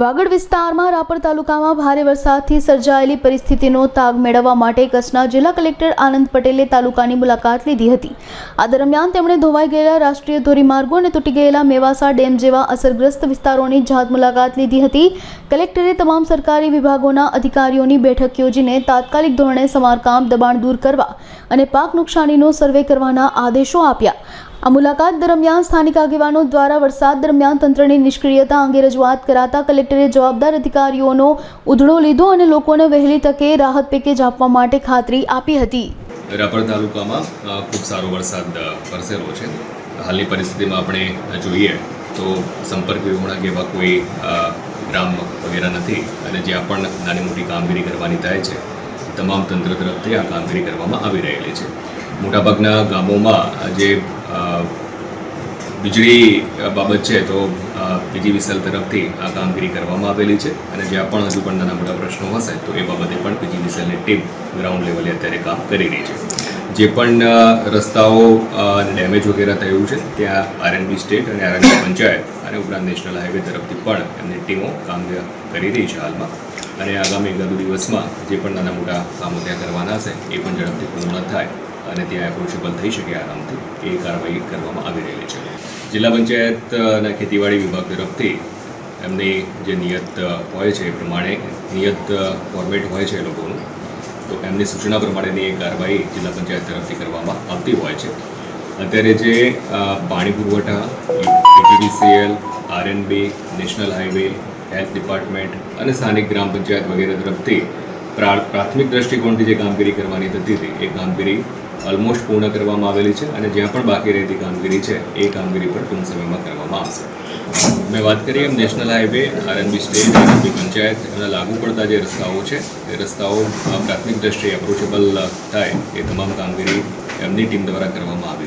વાગડ વિસ્તારમાં રાપર તાલુકામાં ભારે વરસાદથી સર્જાયેલી પરિસ્થિતિનો તાગ મેળવવા માટે કચ્છના જિલ્લા કલેક્ટર આનંદ પટેલે તાલુકાની મુલાકાત લીધી હતી. આ દરમિયાન તેમણે ધોવાઈ ગયેલા રાષ્ટ્રીય ધોરીમાર્ગો અને તૂટી ગયેલા મેવાસા ડેમ જેવા અસરગ્રસ્ત વિસ્તારોની જાત મુલાકાત લીધી હતી. કલેક્ટરે તમામ સરકારી વિભાગોના અધિકારીઓની બેઠક યોજીને તાત્કાલિક ધોરણે સમારકામ દબાણ દૂર કરવા અને પાક નુકસાનીનો સર્વે કરવાના આદેશો આપ્યા. આ મુલાકાત દરમિયાન સ્થાનિક આગેવાનો દ્વારા વરસાદ દરમિયાન તંત્રની નિષ્ક્રિયતા અંગે રજૂઆત કરાતા કલેક્ટરે જવાબદાર અધિકારીઓનો ઉધડો લીધો અને લોકોને વહેલી તકે રાહત પેકેજ આપવા માટે ખાતરી આપી હતી. રાપર તાલુકામાં ખૂબ સારો વરસાદ વરસેલો છે. હાલની પરિસ્થિતિમાં આપણે જોઈએ તો સંપર્ક વિહોણા કે કોઈ ગ્રામ વગેરે નથી અને જ્યાં પણ નાની મોટી કામગીરી કરવાની થાય છે તમામ તંત્ર તરફથી આ કામગીરી કરવામાં આવી રહેલી છે. મોટાભાગના ગામોમાં જે વીજળી બાબત છે તો પીજીવીસીએલ તરફથી આ કામગીરી કરવામાં આવેલી છે અને જ્યાં પણ હજુ પણ નાના મોટા પ્રશ્નો હશે તો એ બાબતે પણ બીજી વિસલની ટીમ ગ્રાઉન્ડ લેવલે અત્યારે કામ કરી રહી છે. જે પણ રસ્તાઓ ડેમેજ વગેરે થયું છે, ત્યાં આરએનબી સ્ટેટ અને આરએનબી પંચાયત અને ઉપરાંત નેશનલ હાઈવે તરફથી પણ એમની ટીમો કામગીરી કરી રહી છે હાલમાં. અને આગામી એકાદુ દિવસમાં જે પણ નાના મોટા કામો ત્યાં કરવાના હશે, એ પણ ઝડપથી પૂર્ણ થાય અને ત્યાં એપ્રોચેબલ થઈ શકે આરામથી. એ કાર્યવાહી કરવામાં આવી રહેલી છે. જિલ્લા પંચાયતના ખેતીવાડી વિભાગ તરફથી એમની જે નિયત હોય છે એ પ્રમાણે, નિયત ફોર્મેટ હોય છે એ લોકોનું, તો એમની સૂચના પ્રમાણેની એ કાર્યવાહી જિલ્લા પંચાયત તરફથી કરવામાં આવતી હોય છે. અત્યારે જે પાણી પુરવઠા APDCL RNB national highway health department અને સ્થાનિક ગ્રામ પંચાયત વગેરે તરફથી પ્રા- પ્રાથમિક દ્રષ્ટિકોણથી જે કામગીરી કરવાની થતી હતી, એ કામગીરી ઓલમોસ્ટ પૂર્ણ કરવામાં આવેલી છે અને જ્યાં પણ બાકી રહેતી કામગીરી છે, એ કામગીરી પણ ટૂંક સમયમાં કરવામાં આવશે. મેં વાત કરી એમ, national highway RNB state RNB panchayat એમના લાગુ પડતા જે રસ્તાઓ છે, એ રસ્તાઓ પ્રાથમિક દ્રષ્ટિએ એપ્રોચેબલ થાય, એ તમામ કામગીરી એમની ટીમ દ્વારા કરવામાં આવી